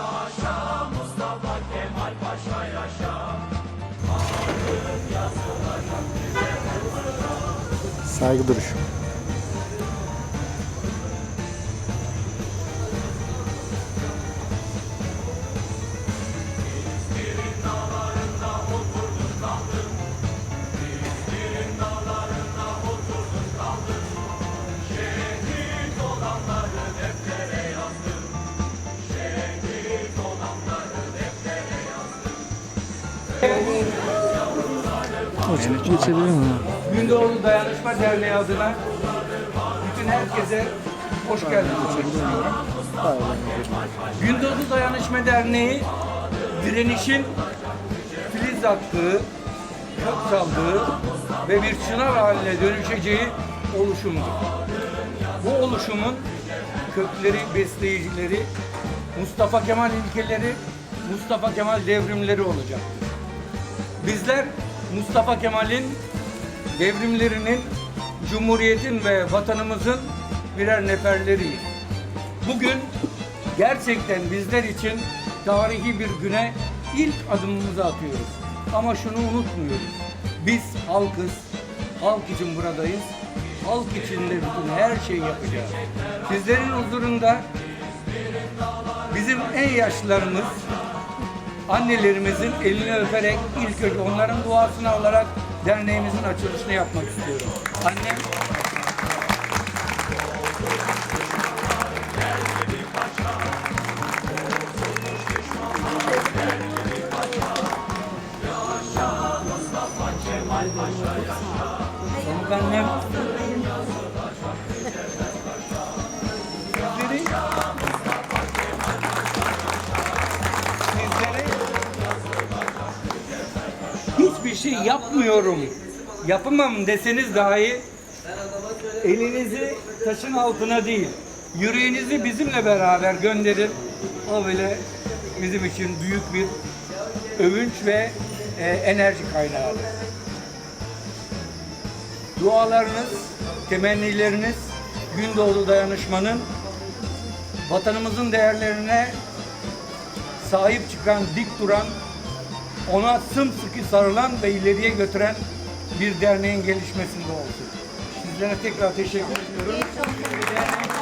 Yaşa Mustafa Kemal Paşa yaşa Saygı duruşu. Geçebilir mi? Gündoğdu Dayanışma Derneği adına bütün herkese hoş geldiniz. Gündoğdu Dayanışma Derneği direnişin filiz attığı, kök saldığı ve bir çınar haline dönüşeceği oluşumdur. Bu oluşumun kökleri, besleyicileri, Mustafa Kemal ilkeleri, Mustafa Kemal devrimleri olacaktır. Bizler Mustafa Kemal'in devrimlerinin, Cumhuriyet'in ve vatanımızın birer neferleriyiz. Bugün gerçekten bizler için tarihi bir güne ilk adımımızı atıyoruz. Ama şunu unutmuyoruz. Biz halkız, halk için buradayız. Halk için de bütün her şeyi yapacağız. Sizlerin huzurunda bizim en yaşlılarımız, annelerimizin elini öperek ilk önce onların duasını alarak derneğimizin açılışını yapmak istiyorum. Annem Pamuk annem hiçbir şey yapmıyorum, yapamam deseniz dahi elinizi taşın altına değil, yüreğinizi bizimle beraber gönderin. O bile bizim için büyük bir övünç ve e, enerji kaynağıdır. Dualarınız, temennileriniz Gündoğdu Dayanışma'nın vatanımızın değerlerine sahip çıkan, dik duran, ona sımsıkı sarılan ve ileriye götüren bir derneğin gelişmesinde olsun. Sizlere tekrar teşekkür ediyorum.